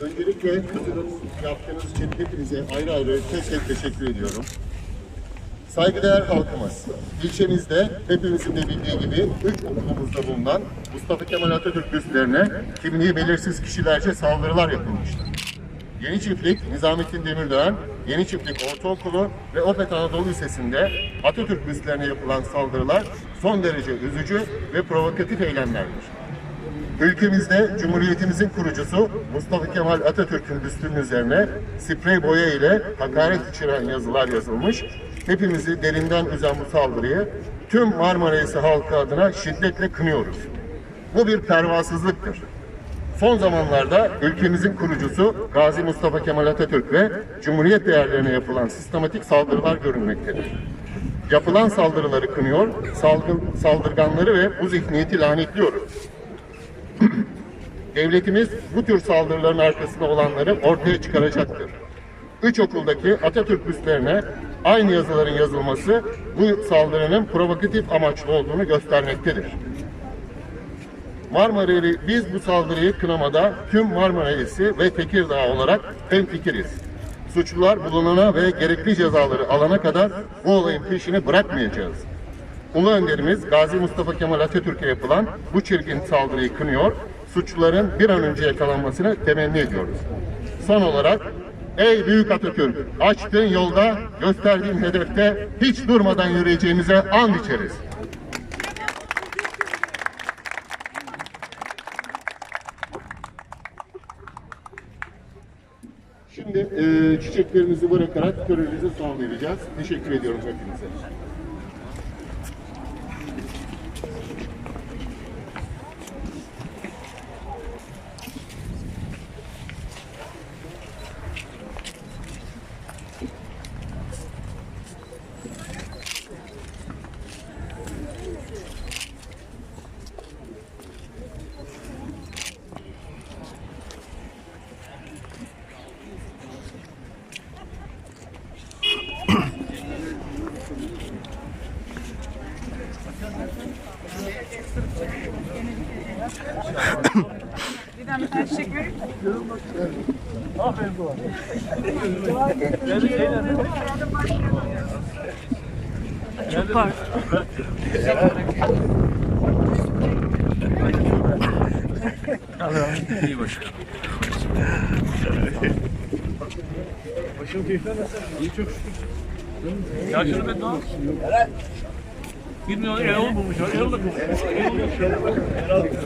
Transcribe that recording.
Öncelikle katılım yaptığınız için hepinize ayrı ayrı tek tek teşekkür ediyorum. Saygıdeğer halkımız, ilçemizde hepimizin de bildiği gibi üç okulumuzda bulunan Mustafa Kemal Atatürk büstlerine kimliği belirsiz kişilerce saldırılar yapılmıştır. Yeni Çiftlik, Nizamettin Demirdoğan, Yeni Çiftlik Ortaokulu ve Opet Anadolu Lisesi'nde Atatürk büstlerine yapılan saldırılar son derece üzücü ve provokatif eylemlerdir. Ülkemizde Cumhuriyetimizin kurucusu Mustafa Kemal Atatürk'ün büstünün üzerine sprey boya ile hakaret içeren yazılar yazılmış. Hepimizi derinden üzen bu saldırıyı tüm Marmara'yı halkı adına şiddetle kınıyoruz. Bu bir pervasızlıktır. Son zamanlarda ülkemizin kurucusu Gazi Mustafa Kemal Atatürk ve Cumhuriyet değerlerine yapılan sistematik saldırılar görülmektedir. Yapılan saldırıları kınıyor, salgın, saldırganları ve bu zihniyeti lanetliyoruz. Devletimiz bu tür saldırıların arkasında olanları ortaya çıkaracaktır. Üç okuldaki Atatürk büstlerine aynı yazıların yazılması bu saldırının provokatif amaçlı olduğunu göstermektedir. Marmara'yı biz bu saldırıyı kınamada tüm Marmara'yısı ve Tekirdağ olarak hemfikiriz. Suçlular bulunana ve gerekli cezaları alana kadar bu olayın peşini bırakmayacağız. Ulu önderimiz Gazi Mustafa Kemal Atatürk'e yapılan bu çirkin saldırıyı kınıyor, suçluların bir an önce yakalanmasını temenni ediyoruz. Son olarak, ey büyük Atatürk, açtığın yolda, gösterdiğin hedefte hiç durmadan yürüyeceğimize and içeriz. Şimdi e, çiçeklerinizi bırakarak töreninize son vereceğiz. Teşekkür ediyorum hepinize. Çok pardon. İyi başkanım. Başım keyifler nasıl? İyi çok şükür. Ya şunu ben daha... Bilmiyorum Erol bulmuş. Erol da bulmuş. Erol bulmuş.